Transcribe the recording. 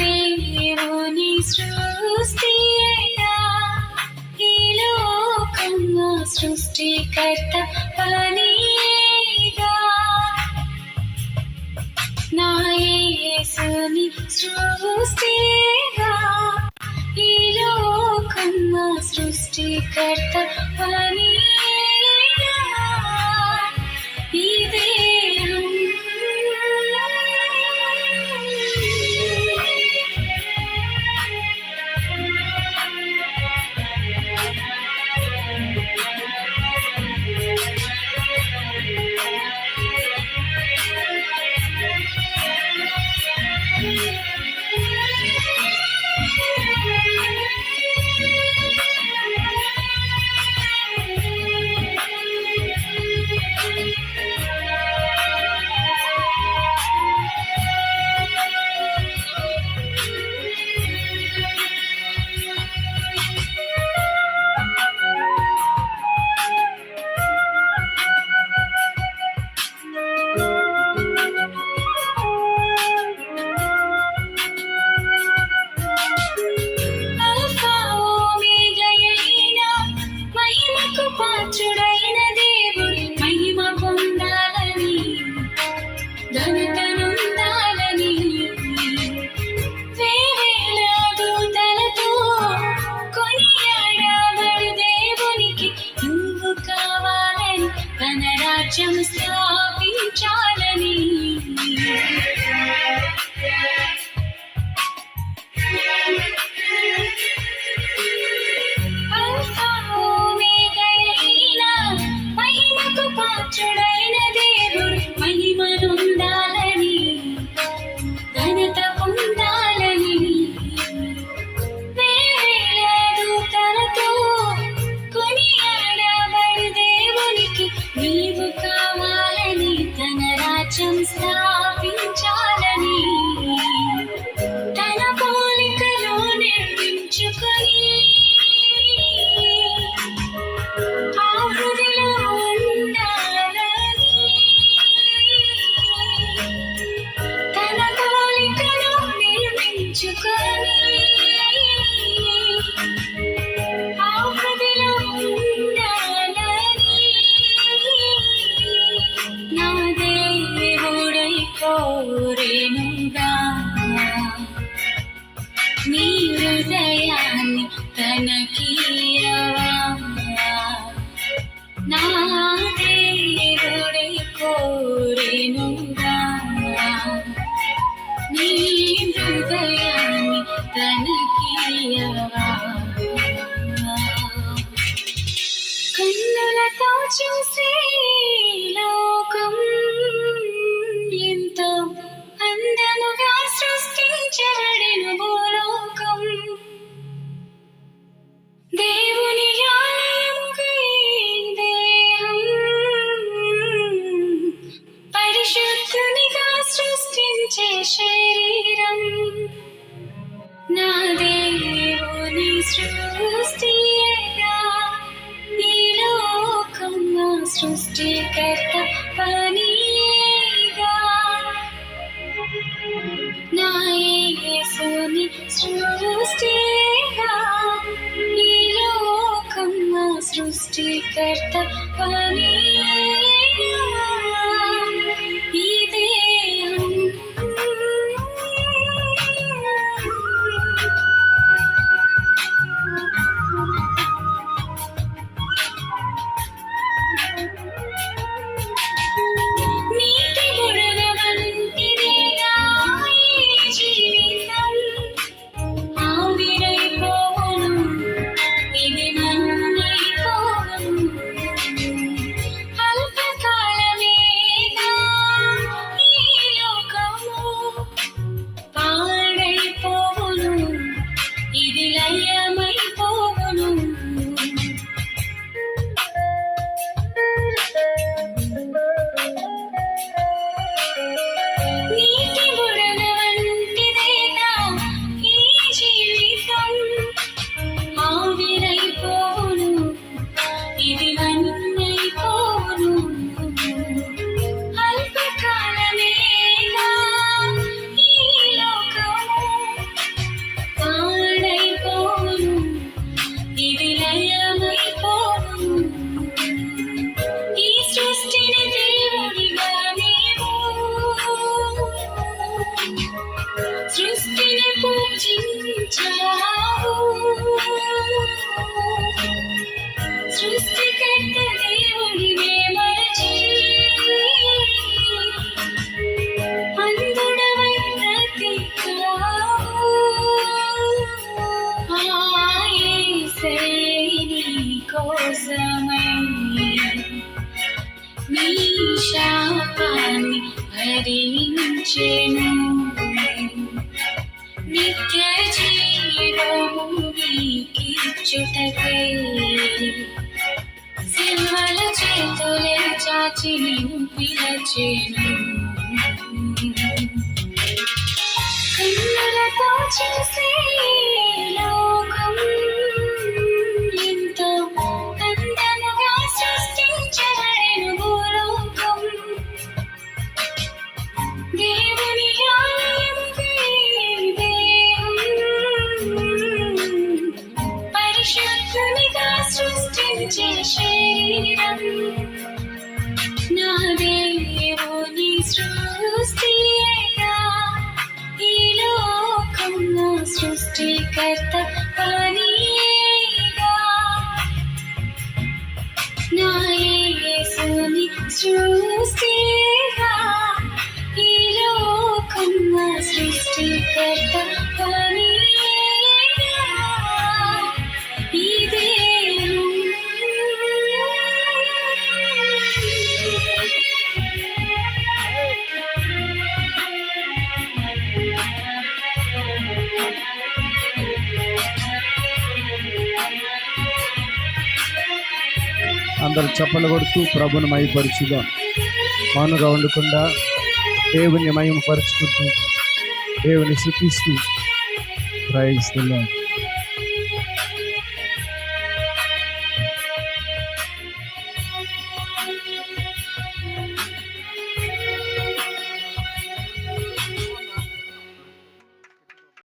దేవుని సృష్టి ఈ లోకము సృష్టికర్త పనిగా నా యేసుని సృష్టిగా ఈ లోకము సృష్టికర్త పని this కన్నులతో చూసే లోకం ఎంతో అందముగా సృష్టించబడిన భూలోకం. దేవుని సృష్టికర్త పని నా యేసుని సృష్టిగా. సృష్టికర్త పనీ శాపాన్ని భరించెను నిత్య జీవము నీకిచ్చుటకై. సిల్వల చేతులే చాచి నేను పిలచేను కన్నులతో చేసే అందరు చెప్పలు కొడుతూ ప్రభుని మయపరుచుగా మానుగా ఉండకుండా దేవుణ్ణి మయంపరుచుకుంటూ దేవుని మహిమపరుచుకుంటూ దేవుని శుద్ధిస్తూ ప్రయత్నిస్తున్నాం